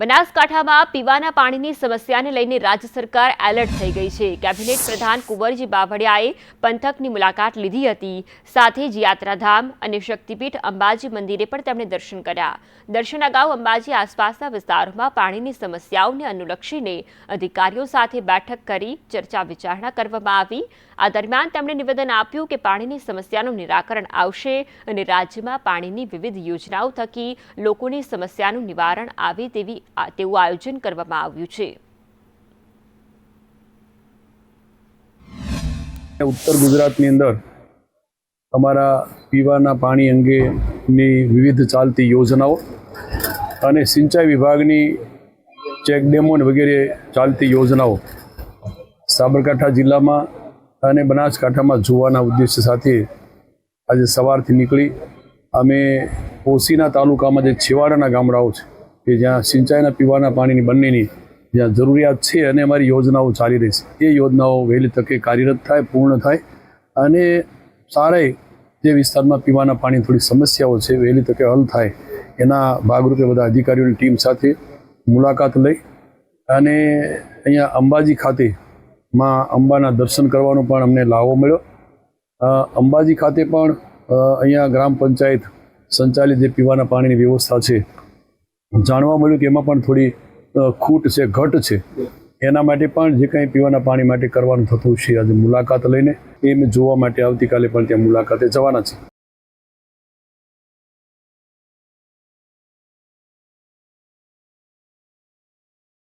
બનાસકાંઠામાં પીવાના પાણીની સમસ્યાને લઈને રાજ્ય સરકાર એલર્ટ થઈ ગઈ છે. કેબિનેટ પ્રધાન કુંવરજી બાવળિયાએ પંથકની મુલાકાત લીધી હતી. સાથે જ યાત્રાધામ અને શક્તિપીઠ અંબાજી મંદિરે પણ તેમણે દર્શન કર્યા. દર્શન અગાઉ અંબાજી આસપાસના વિસ્તારોમાં પાણીની સમસ્યાઓને અનુલક્ષીને અધિકારીઓ સાથે બેઠક કરી ચર્ચા વિચારણા કરવામાં આવી. આ દરમિયાન તેમણે નિવેદન આપ્યું કે પાણીની સમસ્યાનું નિરાકરણ આવશે અને રાજ્યમાં પાણીની વિવિધ યોજનાઓ થકી લોકોની સમસ્યાનું નિવારણ આવે તેવી તેવું આયોજન કરવામાં આવ્યું છે. ઉત્તર ગુજરાતની અંદર અમારા પીવાના પાણી અંગેની વિવિધ ચાલતી યોજનાઓ અને સિંચાઈ વિભાગની ચેકડેમો વગેરે ચાલતી યોજનાઓ સાબરકાંઠા જિલ્લામાં અને બનાસકાંઠામાં જોવાના ઉદ્દેશ્ય સાથે આજે સવારથી નીકળી. અમે ઓશીના તાલુકામાં જે છેવાડાના ગામડાઓ છે કે જ્યાં સિંચાઈના પીવાના પાણીની બંનેની જ્યાં જરૂરિયાત છે અને અમારી યોજનાઓ ચાલી રહી છે. એ યોજનાઓ વહેલી તકે કાર્યરત થાય, પૂર્ણ થાય અને સારાય જે વિસ્તારમાં પીવાના પાણી થોડી સમસ્યાઓ છે, વહેલી તકે હલ થાય, એના ભાગરૂપે બધા અધિકારીઓની ટીમ સાથે મુલાકાત લઈ અને અહીંયા અંબાજી ખાતે માં અંબાના દર્શન કરવાનો પણ અમને લાવો મળ્યો. અંબાજી ખાતે પણ અહીંયા ગ્રામ પંચાયત સંચાલિત જે પીવાના પાણીની વ્યવસ્થા છે જાણવા મળ્યું કે એમાં પણ થોડી ખૂટ છે, ઘટ છે. એના માટે પણ જે કંઈ પીવાના પાણી માટે કરવાનું થતું છે, આજે મુલાકાત લઈને એ જોવા માટે આવતીકાલે પણ ત્યાં મુલાકાતે જવાના છે.